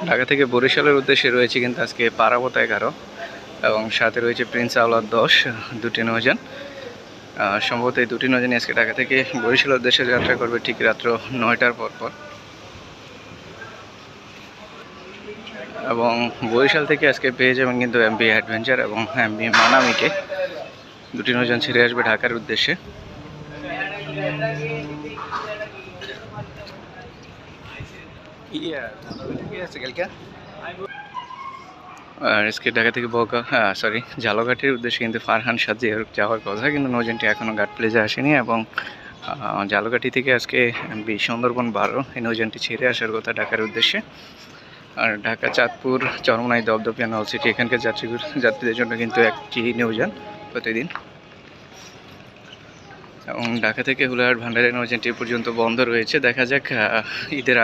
ঢাকা থেকে বরিশালের উদ্দেশ্যে রয়েছে কিন্তু আজকে পারাবত এগারো এবং সাথে রয়েছে প্রিন্স আওলাদ দশ দুটি আহ, সম্ভবত এই দুটি নৌযানই আজকে ঢাকা থেকে বরিশালের উদ্দেশ্যে যাত্রা করবে ঠিক রাত্র নয়টার পর পর। এবং বরিশাল থেকে আজকে পেয়ে যাবেন কিন্তু এমবি অ্যাডভেঞ্চার এবং এমবি মানামিকে। দুটি নৌযান ছেড়ে আসবে ঢাকার উদ্দেশ্যে। আর আজকে ঢাকা থেকে বকা সরি ঝালকাঠির উদ্দেশ্যে কিন্তু ফারহান সাজিয়ে যাওয়ার কথা কিন্তু নৌযানটি এখনও ঘাট প্লেজে আসেনি এবং আহ, থেকে আজকে সুন্দরবন বারো এই নৌযানটি ছেড়ে আসার কথা ঢাকার উদ্দেশ্যে। আর ঢাকা চাঁদপুর চরমনাই দপদপিয়া নলসিটি এখানকার যাত্রী যাত্রীদের জন্য কিন্তু একটি নৌযান প্রতিদিন। এবং ঢাকা থেকে হুলাহাট ভান্ডারের নৌযানটি পর্যন্ত বন্ধ রয়েছে। দেখা যাক ঈদের